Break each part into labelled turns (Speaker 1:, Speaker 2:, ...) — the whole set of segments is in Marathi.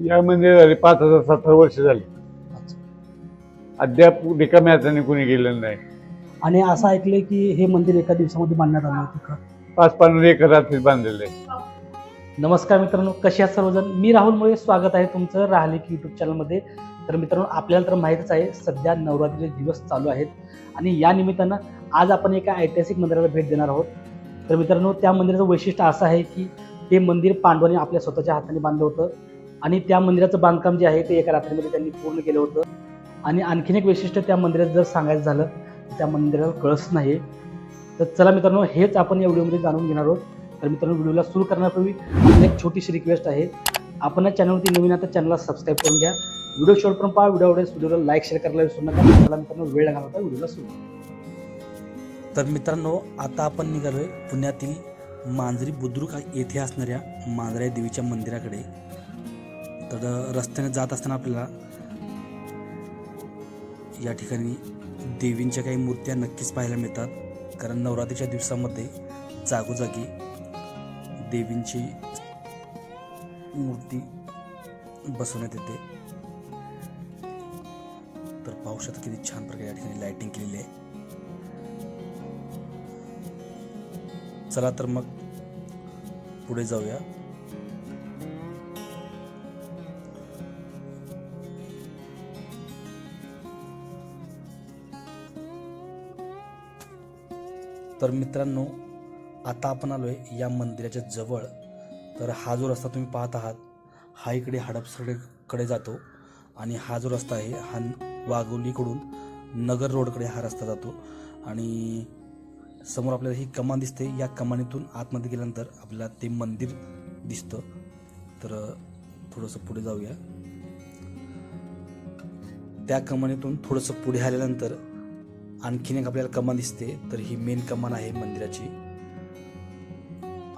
Speaker 1: या मंदिर झाले पाच हजार सत्तर वर्ष झाली. अद्याप रिकाम्या हाताने कोणी गेलेलं नाही.
Speaker 2: आणि असं ऐकलंय की हे मंदिर एका दिवसामध्ये बांधण्यात आलं होतं का?
Speaker 1: पाच पाच एकर रात्री बांधलेलं आहे.
Speaker 2: नमस्कार मित्रांनो कसे आहात सर्वजण? मी राहुल मोरे स्वागत आहे तुमचं राहले की युट्यूब चॅनलमध्ये तर मित्रांनो आपल्याला तर माहीतच आहे सध्या नवरात्रीचे दिवस चालू आहेत. आणि या निमित्तानं आज आपण एका ऐतिहासिक मंदिराला भेट देणार आहोत. तर मित्रांनो त्या मंदिराचं वैशिष्ट्य असं आहे की ते मंदिर पांडवांनी आपल्या स्वतःच्या हाताने बांधलं होतं. आणि त्या मंदिराचं बांधकाम जे आहे ते एका रात्रीमध्ये त्यांनी पूर्ण केलं होतं. आणि आणखीन एक वैशिष्ट्य त्या मंदिरात जर सांगायचं झालं तर त्या मंदिराला कळस नाही तर चला मित्रांनो हेच आपण या व्हिडिओमध्ये जाणून घेणार आहोत. तर मित्रांनो व्हिडिओला सुरू करण्यापूर्वी आपली एक छोटीशी रिक्वेस्ट आहे. आपण या चॅनलवरती नवीन आता चॅनलला सबस्क्राईब करून घ्या. व्हिडिओ शेवटपर्यंत पहा व्हिडिओ आवडेल व्हिडिओला लाईक शेअर करायला विसरू नका. चला मित्रांनो वेळ लागला होता व्हिडिओला सुरू. तर मित्रांनो आता आपण निघालोय पुण्यातील मांजरी बुद्रुक येथे असणाऱ्या मांजरा देवीच्या मंदिराकडे. तर रस्त्याने जात असताना आपल्याला या ठिकाणी देवींच्या काही मूर्त्या नक्कीच पाहायला मिळतात. कारण नवरात्रीच्या दिवसामध्ये जागोजागी देवींची मूर्ती बसवण्यात येते. तर पाहू शकता किती छान प्रकारे या ठिकाणी लायटिंग केलेली आहे. चला तर मग पुढे जाऊया. तर मित्रांनो आता आपण आलोय या मंदिराच्या जवळ. तर हा जो रस्ता तुम्ही पाहत आहात हा इकडे हडपसरकडे जातो आणि हा जो रस्ता आहे हा वाघोलीकडून नगर रोडकडे हा रस्ता जातो. आणि समोर आपल्याला ही कमान दिसते. या कमानीतून आतमध्ये गेल्यानंतर आपल्याला ते मंदिर दिसतं. तर थोडंसं पुढे जाऊया. त्या कमानीतून थोडंसं पुढे आल्यानंतर आणखीन एक आपल्याला कमान दिसते तर ही मेन कमान आहे मंदिराची.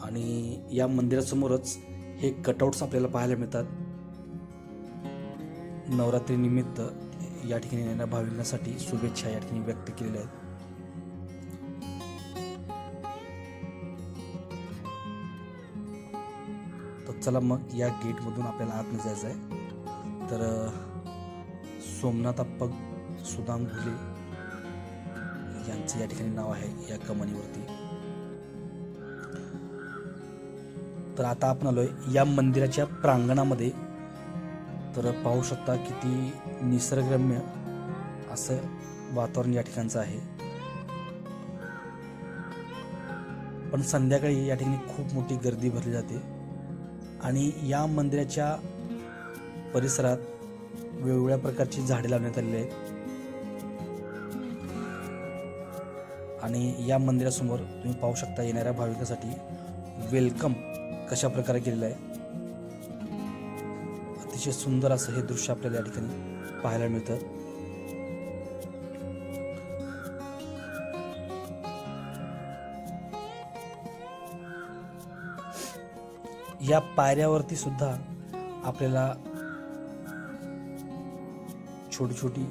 Speaker 2: आणि या मंदिरासमोरच हे कटआउट्स आपल्याला पाहायला मिळतात. नवरात्रीनिमित्त या ठिकाणी येणाऱ्या भाविकांसाठी शुभेच्छा या ठिकाणी व्यक्त केलेल्या आहेत. तर चला मग या गेटमधून आपल्याला आतमध्ये जायचं आहे तर सोमनाथ अप्पा सुदाम घुले यांचं या ठिकाणी नाव आहे या कमानीवरती. तर आता आपण आलोय या मंदिराच्या प्रांगणामध्ये. तर पाहू शकता किती निसर्गरम्य असं वातावरण या ठिकाणचं आहे. पण संध्याकाळी या ठिकाणी खूप मोठी गर्दी भरली जाते. आणि या मंदिराच्या परिसरात वेगवेगळ्या प्रकारची झाडे लावण्यात आलेली आहेत. आणि या मंदिरासमोर तुम्ही पाहू शकता येणाऱ्या भाविकासाठी वेलकम कशा प्रकारे केलेलं आहे. अतिशय सुंदर असं हे दृश्य आपल्याला या ठिकाणी पाहायला मिळतं. या पायऱ्यावरती सुद्धा आपल्याला छोटी छोटी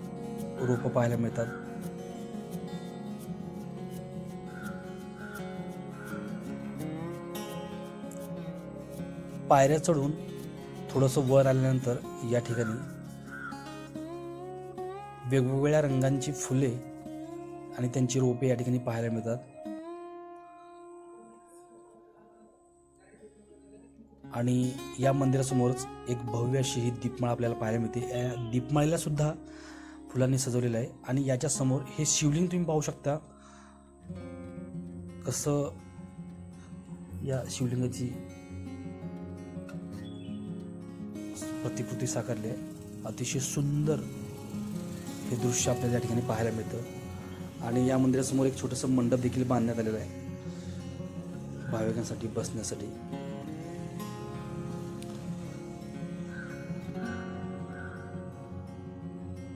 Speaker 2: रोपं पाहायला मिळतात. पायऱ्या चढून थोडंसं वर आल्यानंतर या ठिकाणी वेगवेगळ्या रंगांची फुले आणि त्यांची रोपे या ठिकाणी पाहायला मिळतात. आणि या मंदिरासमोरच एक भव्य अशी ही दीपमाळ आपल्याला पाहायला मिळते. या दीपमाळेला सुद्धा फुलांनी सजवलेलं आहे. आणि याच्या समोर हे शिवलिंग तुम्ही पाहू शकता. कसं या शिवलिंगाची प्रतिकृती साकारली. आहे अतिशय सुंदर हे दृश्य आपल्याला या ठिकाणी पाहायला मिळतं. आणि या मंदिरासमोर एक छोटंसं मंडप देखील बांधण्यात आलेलं आहे. भाविकांसाठी बसण्यासाठी.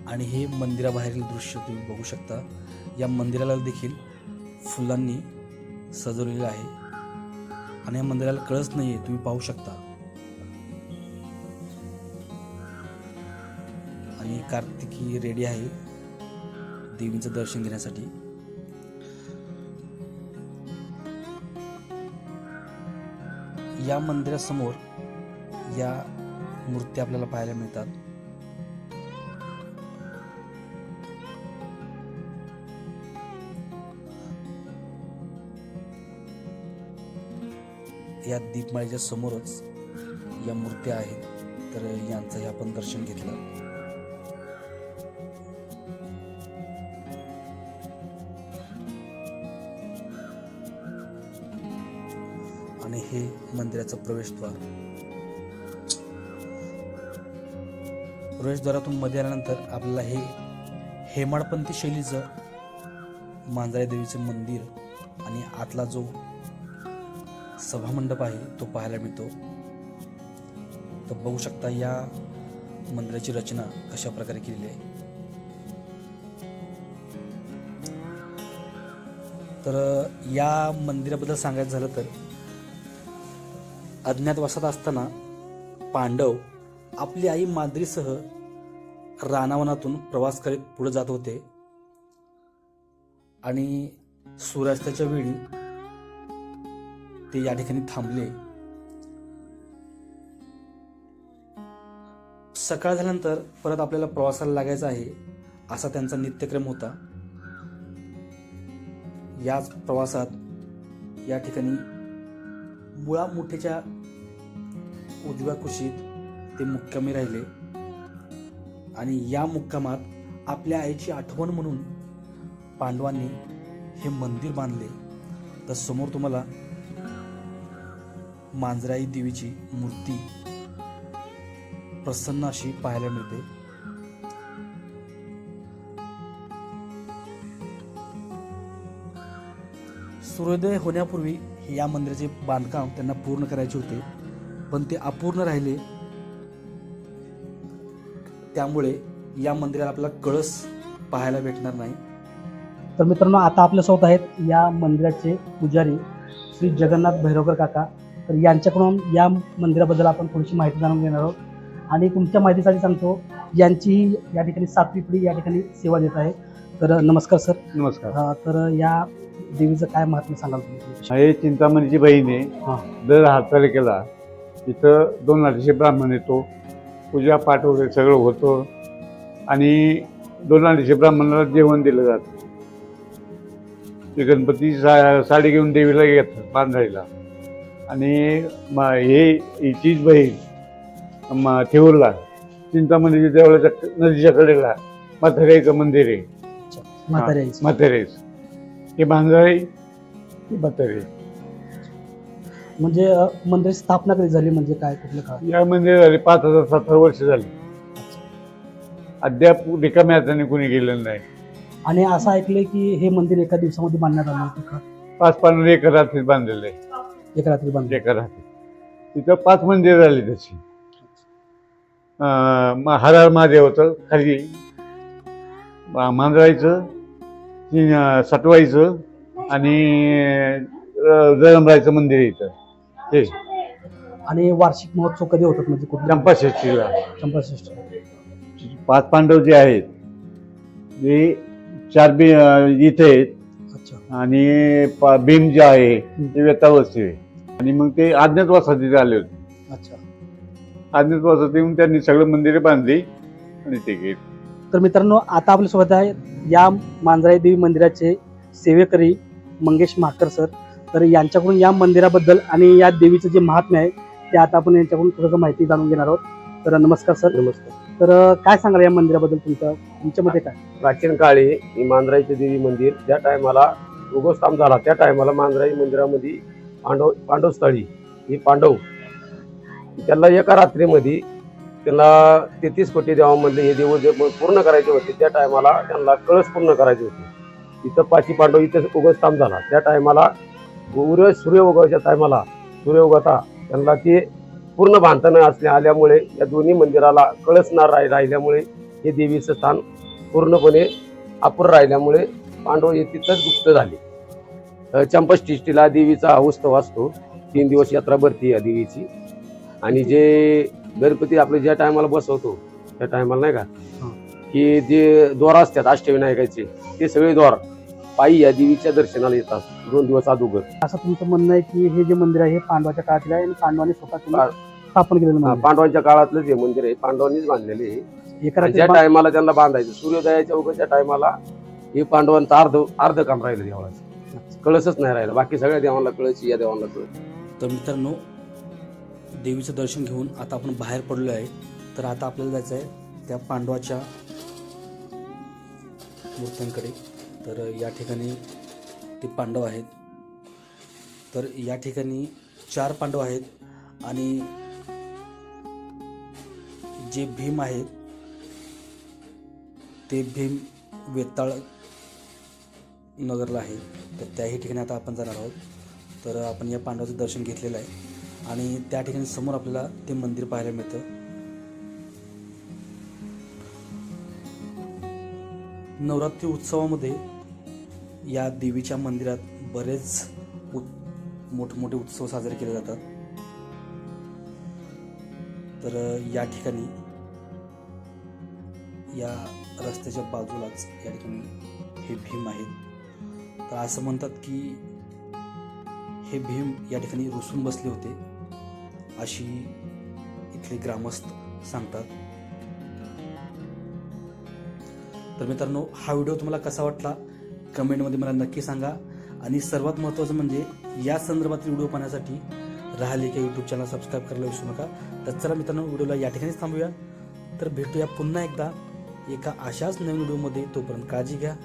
Speaker 2: आणि हे मंदिराबाहेरील दृश्य तुम्ही बघू शकता. या मंदिराला देखील फुलांनी सजवलेलं आहे. आणि या मंदिराला कळस नाही आहे तुम्ही पाहू शकता. कार्तिकी रेडी आहे देवीचं दर्शन घेण्यासाठी. या मंदिरासमोर या मूर्ती आपल्याला पाहायला मिळतात. या दीपमाळीच्या समोरच या मूर्त्या आहेत. तर यांचंही आपण दर्शन घेतलं. हे मंदिराचं प्रवेशद्वार. प्रवेशद्वारातून मध्ये आल्यानंतर आपल्याला हे हेमाडपंथी शैलीचं मांजरा देवीचं मंदिर आणि आतला जो सभामंडप आहे तो पाहायला मिळतो. तर बघू शकता या मंदिराची रचना कशा प्रकारे केलेली आहे. तर या मंदिराबद्दल सांगायचं झालं तर अज्ञातवासात असताना पांडव आपली आई माद्रीसह रानावनातून प्रवास करीत पुढे जात होते. आणि सूर्यास्ताच्या वेळी ते या ठिकाणी थांबले. सकाळ झाल्यानंतर परत आपल्याला प्रवासाला लागायचं आहे असा त्यांचा नित्यक्रम होता. याच प्रवासात या ठिकाणी मुळा मुठेच्या उजव्या कुशीत ते मुक्कामी राहिले. आणि या मुक्कामात आपल्या आईची आठवण म्हणून पांडवांनी हे मंदिर बांधले. तर समोर तुम्हाला मांजराई देवीची मूर्ती प्रसन्न अशी पाहायला मिळते. सूर्योदय होण्यापूर्वी या मंदिराचे बांधकाम त्यांना पूर्ण करायचे होते. पण ते अपूर्ण राहिले. त्यामुळे या मंदिराला आपल्याला कळस पाहायला भेटणार नाही. तर मित्रांनो आता आपल्यासोबत आहेत या मंदिराचे पुजारी श्री जगन्नाथ भैरवकर काका. तर यांच्याकडून या मंदिराबद्दल आपण थोडीशी माहिती जाणून घेणार आहोत. आणि तुमच्या माहितीसाठी सांगतो यांची या ठिकाणी सातवी पिढी या ठिकाणी सेवा देत आहे. तर नमस्कार सर.
Speaker 1: नमस्कार.
Speaker 2: तर या देवीचं काय महात्म्य सांगाल तुम्ही?
Speaker 1: हे चिंतामणीची बहीण
Speaker 2: हा.
Speaker 1: आहे दर हात तारखेला इथं दोन अडीचशे ब्राह्मण येतो पूजा पाठ वगैरे सगळं होतं. आणि दोन अडीचशे ब्राह्मणाला जेवण दिलं जातं. ते गणपती सा साडी घेऊन देवीला येतात बांधायला. आणि म हे हिचीच बहीण म ठेवूरला चिंतामणीच्या देवळाच्या नदीच्या कडेला म्हाताऱ्याचं मंदिर आहे. म्हातारेस हे बांधाई म्हातारे
Speaker 2: म्हणजे मंदिर स्थापना कधी झाली? म्हणजे काय कुठलं काळ?
Speaker 1: या मंदिराला पाच हजार सत्तर वर्ष झाली. अद्याप रिकाम्या हाताने कोणी गेलेलं नाही.
Speaker 2: आणि असं ऐकलंय की हे मंदिर एका दिवसामध्ये बांधण्यात आलं होतं का?
Speaker 1: पाच पानूर एका रात्रीत बांधलेलं आहे.
Speaker 2: एका रात्री बांधले
Speaker 1: एका रात्रीत तिथं पाच मंदिर झाली तशी. अं, म- हर हर महादेव होतं खाली. मा- मांजराईचं ती, अं, सटवाईचं आणि अं, जळंबरायचं मंदिर आहे इथं. ते
Speaker 2: आणि वार्षिक महोत्सव कधी होतात? म्हणजे कुठल्या
Speaker 1: चंपाषष्ठीला
Speaker 2: चंपाषष्ठी
Speaker 1: पाच पांडव जे आहेत ते चार बी इथे आहेत.
Speaker 2: अच्छा.
Speaker 1: आणि पा- भीम जे आहे ते वेतावस्ती आहे आणि मग ते अज्ञातवासात तिथे आले होते.
Speaker 2: अच्छा.
Speaker 1: अज्ञातवासात येऊन त्यांनी सगळं मंदिरे बांधली आणि ते गेले.
Speaker 2: तर मित्रांनो आता आपल्यासोबत आहे या मांजराई देवी मंदिराचे सेवेकरी मंगेश माकर सर. तर यांच्याकडून या मंदिराबद्दल आणि या देवीचं जे महात्म्य आहे ते आता आपण यांच्याकडून थोडंसं माहिती जाणून घेणार आहोत. तर नमस्कार सर.
Speaker 3: नमस्कार.
Speaker 2: तर काय सांगाल या मंदिराबद्दल तुमचं? तुमच्या मते काय?
Speaker 3: प्राचीन काळी ही मांजराईचे देवी मंदिर त्या टायमाला उगवस्थान झाला. त्या टायमाला मांजराई मंदिरामध्ये पांडव पांडवस्थळी ही पांडव त्यांना एका रात्रीमध्ये त्यांना तेहतीस कोटी देवांमधले हे देव जे पूर्ण करायचे होते त्या टायमाला त्यांना कळस पूर्ण करायचे होते. इथं पाची पांडव इथे उगवस्थान झाला. त्या टायमाला उर सूर्य उगवायच्या टायमाला सूर्य उगवता त्यांना ते पूर्ण बांधता न असल्या आल्यामुळे या दोन्ही मंदिराला कळस न राह राहिल्यामुळे हे देवीचं स्थान पूर्णपणे अपूर्ण राहिल्यामुळे पांडव हे तिथंच गुप्त झाले. अ, चंपषष्ठीला देवीचा उत्सव असतो. तीन दिवस यात्रा भरती या देवीची. आणि जे गणपती आपले ज्या टायमाला बसवतो त्या टायमाला नाही का. की जे द्वार असतात अष्टविनायकाचे ते सगळे द्वार पायी या देवीच्या दर्शनाला येतात दोन दिवस अगोदर.
Speaker 2: असं तुमचं म्हणणं आहे की हे जे मंदिर आहे हे पांडवाच्या काळातील आहे आणि पांडवांनी स्वतः स्थापन केलेलं
Speaker 3: हा,
Speaker 2: मंदिर
Speaker 3: पांडवांच्या काळातलंच हे मंदिर आहे पांडवांनीच बांधलेले आहे.
Speaker 2: एका
Speaker 3: ज्या टायमाला त्यांना बांधायचं सूर्योदयाच्या उगच्या टायमाला हे पांडवांचं अर्ध अर्ध काम राहिलं देवाचं कळसच नाही राहिलं. बाकी सगळ्या देवांना कळस या देवांना कळस
Speaker 2: तर मित्रांनो देवीचं दर्शन घेऊन आता आपण बाहेर पडलो आहे. तर आता आपल्याला जायचं आहे त्या पांडवाच्या मूर्त्यांकडे. तर या ठिकाणी ते पांडव आहेत. तर या ठिकाणी चार पांडव आहेत आणि जे भीम आहेत ते भीम वेताळ नगरला आहे. तर त्याही ठिकाणी आता आपण जाणार आहोत. तर आपण या पांडवाचं दर्शन घेतलेलं आहे आणि त्या ठिकाणी समोर आपल्याला ते मंदिर पाहायला मिळतं. नवरात्री उत्सवामध्ये या देवीच्या मंदिरात बरेच उत मोठमोठे उत्सव साजरे केले जातात. तर या ठिकाणी या रस्त्याच्या बाजूलाच या ठिकाणी हे भीम आहेत. तर असं म्हणतात की हे भीम या ठिकाणी रुसून बसले होते अशी इथले ग्रामस्थ सांगतात. तर मित्रांनो हा व्हिडिओ तुम्हाला कसा वाटला? कमेंटमध्ये मला नक्की सांगा. आणि सर्वात महत्त्वाचं म्हणजे या संदर्भातील व्हिडिओ पाहण्यासाठी राहिले की यूट्यूब चॅनल सबस्क्राईब करायला विसरू नका. तर चला मित्रांनो व्हिडिओला या ठिकाणीच थांबूया. तर भेटूया पुन्हा एकदा. एका अशाच नवीन व्हिडिओमध्ये तोपर्यंत काळजी घ्या.